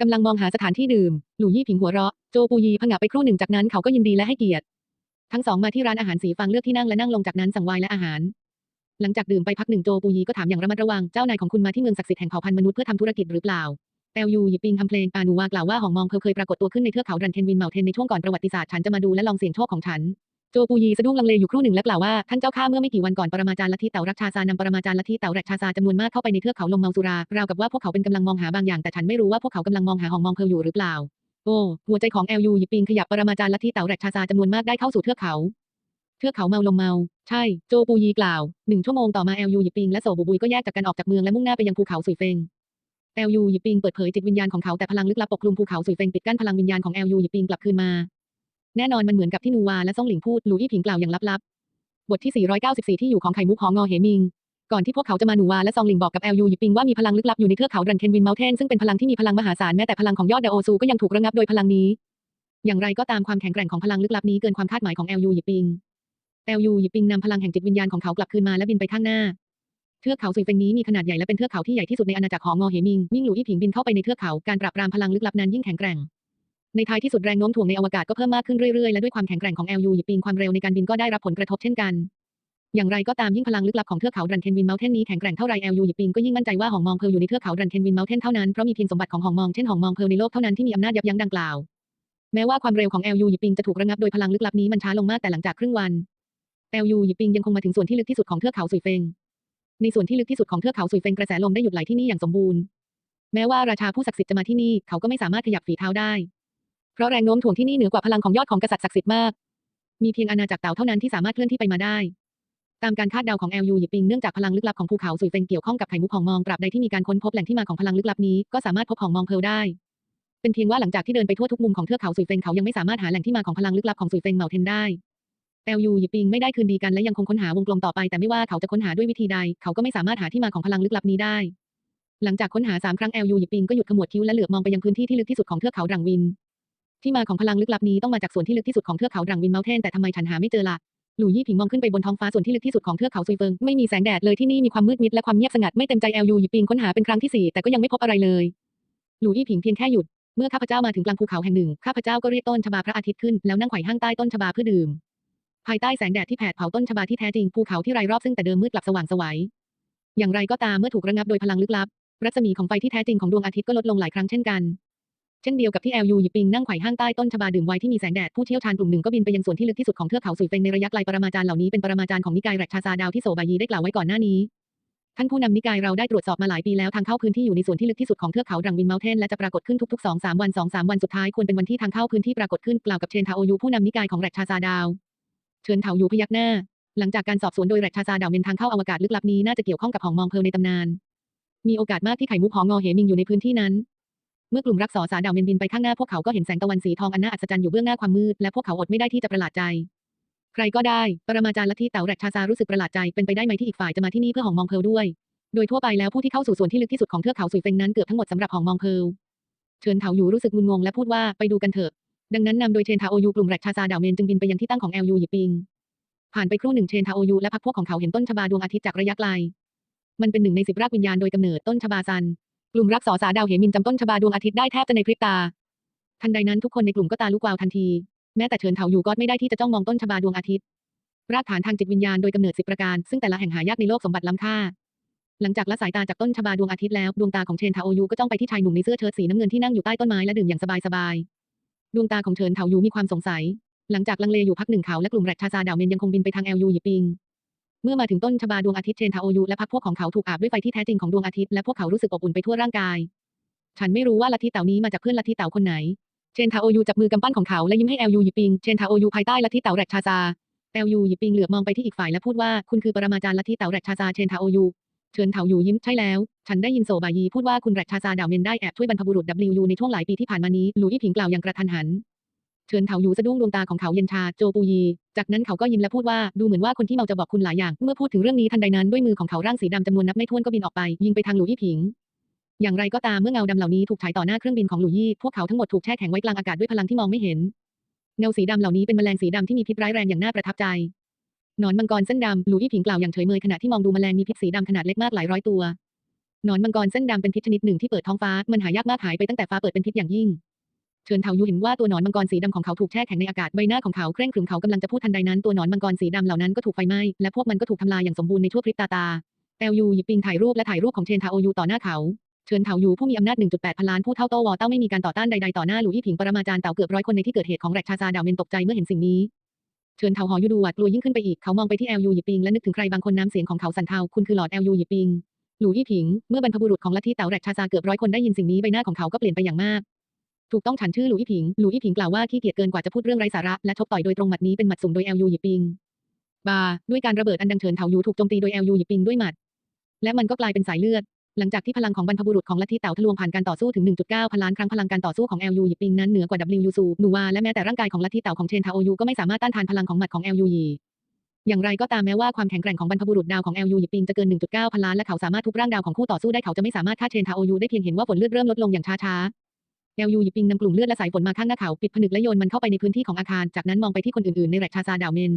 กำลังมองหาสถานที่ดื่ม หลู่ยี่ผิงหัวเราะ โจปูยีผงะไปครู่หนึ่งจากนั้นเขาก็ยินดีและให้เกียรติ ทั้งสองมาที่ร้านอาหารสีฟังเลือกที่นั่งและนั่งลงจากนั้นสั่งไวน์และอาหาร หลังจากดื่มไปพักหนึ่งโจปูยีก็ถามอย่างระมัดระวัง เจ้านายของคุณมาที่เมืองศักดิ์สิทธิ์แห่งเผ่าพันธุ์มนุษย์เพื่อทำธุรกิจหรือเปล่าแอลยูหยิบปิงทำเพลงอานูวากล่าวว่าหองมองเคยปรากฏตัวขึ้นในเทือกเขารันเทนวินเมาเทนในช่วงก่อนประวัติศาสตร์ฉันจะมาดูและลองเสี่ยงโชคของฉัน โจปูยีสะดุ้งลังเลอยู่ครู่หนึ่งและกล่าวว่า ท่านเจ้าข้าเมื่อไม่กี่วันก่อนปรมาจารย์ลัทธิเต่ารักชาซานำปรมาจารย์ลัทธิเต่าแรกชาซาจำนวนมากเข้าไปในเทือกเขาลงเมาสุราราวกับว่าพวกเขาเป็นกำลังมองหาบางอย่างแต่ฉันไม่รู้ว่าพวกเขากำลังมองหาหองมองเพลอยู่หรือเปล่า โอ้หัวใจของแอลยูหยิบปิงขยับปรมาจารย์ลัทธิเต่าแรกชาซาจำนวนมากได้เข้าสู่เทือกเขาเทือกเขาเมาลมเมา ใช่ โจปูยีกล่าวหนึ่งชั่วโมงต่อมาแอลยูหยิบปิงและโซบูบุยก็แยกจากกันออกจากเมืองและมุ่งหน้าไปยังภูเขาสุยเฟงแอลยูหยิบปิงเปิดเผยจิตวิญญาณของเขาแต่พลังลึกลับปกคลุมภูเขาสุยเฟงปิดกั้นพลังวิญญาณของแอลยูหยิบปิงกลับคืนมา แน่นอนมันเหมือนกับที่นูวาและซ่งหลิงพูดหลูอี้ผิงกล่าวอย่างลับๆ บทที่ 494 ที่อยู่ของไข่มุกหองงอเหมิง ก่อนที่พวกเขาจะมาหนูวาและซองหลิงบอกกับแอลยูหยิบปิงว่ามีพลังลึกลับอยู่ในเทือกเขาดันเคนวินเมลเทนซึ่งเป็นพลังที่มีพลังมหาศาลแม้แต่พลังของยอดดาโอซูก็ยังถูกระงับโดยพลังนี้ อย่างไรก็ตามความแข็งแกร่งของพลังลึกลับนี้เกินความคาดหมายของแอลยูหยิบปิงแอลยูหยิบปิงนำพลังแห่งจิตวิญญาณของเขากลับคืนมาและบินไปข้างหน้าเทือกเขาสุยเฟงนี้มีขนาดใหญ่และเป็นเทือกเขาที่ใหญ่ที่สุดในอาณาจักรของงอเหมิงมิ่งหลูอี้ผิงบินเข้าไปในเทือกเขาการปราบปรามพลังลึกลับนั้นยิ่งแข็งแกร่ง ในท้ายที่สุดแรงโน้มถ่วงในอวกาศก็เพิ่มมากขึ้นเรื่อยๆ และด้วยความแข็งแกร่งของแอลยูหยิบปิงความเร็วในการบินก็ได้รับผลกระทบเช่นกัน อย่างไรก็ตามยิ่งพลังลึกลับของเทือกเขาดันเคนวินเมลเทนนี้แข็งแกร่งเท่าไรแอลยูหยิบปิงก็ยิ่งมั่นใจว่าหองมองเพลอยู่ในเทือกเขาดันเคนวินเมลเทนเท่านั้นเพราะมีเพียงสมบัติของหองมองเช่นหองมองเพลในโลกเท่านั้นที่มีอำนาจยับยั้งดังกล่าวแม้ว่าความเร็วของแอลยูหยิบปิงจะถูกระงับโดยพลังลึกลับนี้มันช้าลงมากแต่หลังจากครึ่งวันแอลยูหยิบปิงยังคงมาถึงส่วนที่ลึกที่สุดของเทือกเขาสุยเฟง ในส่วนที่ลึกที่สุดของเทือกเขาสุยเฟงกระแสลมได้หยุดไหลที่นี่อย่างสมบูรณ์ แม้ว่าราชาผู้ศักดิ์สิทธิ์จะมาที่นี่เขาก็ไม่สามารถขยับฝีเท้าได้ เพราะแรงโน้มถ่วงที่นี่เหนือกว่าพลังของยอดของกษัตริย์ศักดิ์สิทธิ์มาก มีเพียงอาณาจักรเต่าเท่านั้นที่สามารถเคลื่อนที่ไปมาได้ ตามการคาดเดาของแอลยูหยิบปิงเนื่องจากพลังลึกลับของภูเขาสุยเฟงเกี่ยวข้องกับไข่มุกของมองตราบใดที่มีการค้นพบแหล่งที่มาของพลังลึกลับนี้ก็สามารถพบของมองเพลได้ เป็นเพียงว่าหลังจากที่เดินไปทั่วทุกมุมของเทือกเขาสุยเฟงเขายังไม่สามารถหาแหล่งที่มาของพลังลึกลับของสุยเฟงเหมาเทนได้แอลยูหยิบปิงไม่ได้คืนดีกันและยังคงค้นหาวงกลมต่อไปแต่ไม่ว่าเขาจะค้นหาด้วยวิธีใด เขาก็ไม่สามารถหาที่มาของพลังลึกลับนี้ได้ หลังจากค้นหาสามครั้งแอลยูหยิบปิงก็หยุดขมวดคิ้วและเหลือบมองไปยังพื้นที่ที่ลึกที่สุดของเทือกเขาดังวิน ที่มาของพลังลึกลับนี้ต้องมาจากส่วนที่ลึกที่สุดของเทือกเขาดังวินเมลเทนแต่ทำไมฉันหาไม่เจอล่ะหลู่ยี่ผิงมองขึ้นไปบนท้องฟ้าส่วนที่ลึกที่สุดของเทือกเขาซุยเฟิงไม่มีแสงแดดเลยที่นี่มีความมืดมิดและความเงียบสงัดไม่เต็มใจแอลยูหยิบปิงค้นหาเป็นครั้งที่สี่แต่ก็ยังไม่พบอะไรเลยหลู่ยี่ผิงเพียงแค่หยุดเมื่อข้าพเจ้ามาถึงกลางภูเขาแห่งหนึ่งข้าพเจ้าก็เรียกต้นชบาพระอาทิตย์ขึ้นแล้วนั่งไขว่ห้างใต้ต้นชบาเพื่อดื่ม ภายใต้แสงแดดที่แผดเผาต้นชบาที่แท้จริงภูเขาที่รรอบซึ่งแต่เดิมมืดกลับสว่างสวัยอย่างไรก็ตามเมื่อถูกระงับโดยพลังลึกลับ รัศมีของไฟที่แท้จริงของดวงอาทิตย์ก็ลดลงหลายครั้งเช่นกัน เช่นเดียวกับที่แอลยูหยิบปิงนั่งไขว่ห้างใต้ต้นชบาดื่มไวน์ที่มีแสงแดดผู้เชี่ยวชาญกลุ่มหนึ่งก็บินไปยังส่วนที่ลึกที่สุดของเทือกเขาสุยเฟงในระยะไกลปรมาจารย์เหล่านี้เป็นปรมาจารย์ของนิกายแรกชาซาดาวที่โซบายีได้กล่าวไว้ก่อนหน้านี้ท่านผู้นำนิกายเราได้ตรวจสอบมาหลายปีแล้วทางเข้าพื้นที่อยู่ในส่วนที่ลึกที่สุดของเทือกเขาดังวินเมลเทนและจะปรากฏขึ้นทุกๆสองสามวันสองสามวันสุดท้ายควรเป็นวันที่ทางเข้าพื้นที่ปรากฏขึ้นกล่าวกับเชนทาโอยูผู้นำนิกายของแรกชาซาดาวเชิญเถายูพยักหน้า หลังจากการสอบสวนโดยแรกชาซาดาวเป็นทางเข้าอวกาศลึกลับนี้น่าจะเกี่ยวข้องกับหองมองเพลในตำนาน มีโอกาสมากที่ไข่มุกหองอเหมิงอยู่ในพื้นที่นั้น เมื่อกลุ่มรักษาสาดาวเมนบินไปข้างหน้าพวกเขาก็เห็นแสงตะวันสีทองอันน่าอัศจรรย์อยู่เบื้องหน้าความมืดและพวกเขาอดไม่ได้ที่จะประหลาดใจ ใครก็ได้ ปรมาจารย์ลัทธิเต๋าแรกชาซารู้สึกประหลาดใจเป็นไปได้ไหมที่อีกฝ่ายจะมาที่นี่เพื่อหองมองเพลด้วย โดยทั่วไปแล้วผู้ที่เข้าสู่ส่วนที่ลึกที่สุดของเทือกเขาสุยเฟงนั้นเกือบทั้งหมดสำหรับหองมองเพลเฉินเถาหยูรู้สึกงุนงงและพูดว่าไปดูกันเถอะ ดังนั้นนำโดยเชนทาโอยูกลุ่มแรกชาซาดาวเมนจึงบินไปยังที่ตั้งของ LU หยิบปิง ผ่านไปครู่หนึ่งเชนทาโอยูและพรรคพวกของเขาเห็นต้นชบาดวงอาทิตย์จากระยะไกล มันเป็นหนึ่งในสิบรากวิญญาณโดยกำเนิดต้นชบาซัน กลุ่มรักษอสาดาวเหมินจำต้นชบาดวงอาทิตย์ได้แทบจะในพริบตา ทันใดนั้นทุกคนในกลุ่มก็ตาลุกวาวทันที แม้แต่เฉินเถาอยู่ก็ไม่ได้ที่จะจ้องมองต้นชบาดวงอาทิตย์ รากฐานทางจิตวิญญาณโดยกำเนิดสิบประการ ซึ่งแต่ละแห่งหายากในโลกสมบัติล้ำค่า หลังจากละสายตาจากต้นชบาดวงอาทิตย์แล้วดวงตาของเชนเถาอยู่ก็จ้องไปที่ชายหนุ่มในเสื้อเชิ้ตสีน้ำเงินที่นั่งอยู่ใต้ต้นไม้และดื่มอย่างสบายๆ ดวงตาของเฉินเถาอยู่มีความสงสัย หลังจากลังเลอยู่พักหนึ่งเขาและกลุ่มแรกชาซาดาวเมนยังคงบินไปทาง LU หยิปิง เมื่อมาถึงต้นชบาดวงอาทิตย์เชนทาโอยูและพรรคพวกของเขาถูกอาบด้วยไฟที่แท้จริงของดวงอาทิตย์และพวกเขารู้สึกอบอุ่นไปทั่วร่างกาย ฉันไม่รู้ว่าลัทธิเต่านี้มาจากเพื่อนลัทธิเต่าคนไหน เชนทาโอยูจับมือกำปั้นของเขาและยิ้มให้เอลยูหยิปิง เชนทาโอยูภายใต้ลัทธิเต่าแรกชาซาเอลยูหยิปิงเหลือบมองไปที่อีกฝ่ายและพูดว่าคุณคือปรมาจารย์ลัทธิเต่าแรกชาซา เชนทาโอยูเชิญเถาอยู่ยิ้มใช่แล้ว ฉันได้ยินโซบายีพูดว่าคุณแรกชาซาดาวเมนได้แอบช่วยบรรพบุรุษ WU ในช่วงหลายปีที่ผ่านมานี้ หลูอี้ผิงกล่าวอย่างกระทันหัน ชิญเถาอยู่สะดุ้งดวงตาของเขาเย็นชา โจปูยี จากนั้นเขาก็ยิ้มและพูดว่า ดูเหมือนว่าคนที่เมาจะบอกคุณหลายอย่าง เมื่อพูดถึงเรื่องนี้ทันใดนั้นด้วยมือของเขาร่างสีดำจำนวนนับไม่ถ้วนก็บินออกไป ยิงไปทางหลูอี้ผิง อย่างไรก็ตามเมื่อเงาดำเหล่านี้ถูกฉายต่อหน้าเครื่องบินของหลูยี่ พวกเขาทั้งหมดถูกแช่แข็งไว้กลางอากาศด้วยพลังที่มองไม่เห็น เงาสีดำเหล่านี้เป็นแมลงสีดำที่มีพิษร้ายแรงอย่างน่าประทับใจหนอนมังกรเส้นดำหลูอี้ผิงกล่าวอย่างเฉยเมยขณะที่มองดูแมลงมีพิษสีดำขนาดเล็กมากหลายร้อยตัวนอนมังกรเส้นดำเป็นพิษชนิดหนึ่งที่เปิดท้องฟ้ามันหายากมากหายไปตั้งแต่ฟ้าเปิดเป็นพิษอย่างยิ่ง เฉินเถายูเห็นว่าตัวหนอนมังกรสีดำของเขาถูกแช่แข็งในอากาศใบหน้าของเขาเคร่งขรึมเขากำลังจะพูดทันใดนั้นตัวหนอนมังกรสีดำเหล่านั้นก็ถูกไฟไหม้และพวกมันก็ถูกทำลายอย่างสมบูรณ์ในชั่วพริบตาตาแตวยูหยิบปิงถ่ายรูปและถ่ายรูปของเชนทาโอยูต่อหน้าเขาเฉินเถายูผู้มีอำนาจ 1.8 พันล้านผู้เท่าโตวอเต้าไม่มีการต่อต้านใดๆต่อหน้าหลู่อี้ผิงปรมาจารย์เต่าเกือบร้อยคนในที่เกิดเหตุของแรกชาซาดาวเมนตกใจเมื่อเห็นสิ่งนี้เฉินเถาหอยูดูหวาดกลัวยิ่งขึ้นไปอีกเขามองไปที่แอลยูหยิบปิงและนึกถึงใครบางคนน้ำเสียงของเขาสั่นเทาคุณคือหลอดแอลยูหยิบปิงหลู่อี้ผิง เมื่อบรรพบุรุษของลัทธิเต๋าแรกชาซาเกือบร้อยคนได้ยินสิ่งนี้ใบหน้าของเขาก็เปลี่ยนไปอย่างมาก ถูกต้องฉันชื่อหลู่อี้ผิง หลู่อี้ผิงกล่าวว่าขี้เกียจเกินกว่าจะพูดเรื่องไร้สาระและชกต่อยโดยตรงหมัดนี้เป็นหมัดสุ่มโดยแอลยูหยิบปิง บา ด้วยการระเบิดอันดังเฉินเถายูถูกโจมตีโดยแอลยูหยิบปิงด้วยหมัด และมันก็กลายเป็นสายเลือด หลังจากที่พลังของบรรพบุรุษของลัทธิเต่าทะลวงผ่านการต่อสู้ถึง 1.9 พันล้านครั้งพลังการต่อสู้ของ LU หยิบปิงนั้นเหนือกว่า WU ซูนูวาและแม้แต่ร่างกายของลัทธิเต่าของเชนทาโอยูก็ไม่สามารถต้านทานพลังของหมัดของ LU หยีอย่างไรก็ตามแม้ว่าความแข็งแกร่งของบรรพบุรุษดาวของ LU หยิบปิงจะเกิน 1.9 พันล้านและเขาสามารถทุบร่างดาวของคู่ต่อสู้ได้เขาจะไม่สามารถฆ่าเชนทาโอยูได้เพียงเห็นว่าฝนเลือดเริ่มลดลงอย่างช้า เอลยูหยิบปิงนำกลุ่มเลือดและสายฝนมาข้างหน้าเขา ปิดผนึกและโยนมันเข้าไปในพื้นที่ของอาคาร จากนั้นมองไปที่คนอื่นๆในแรกชาซาดาวเมน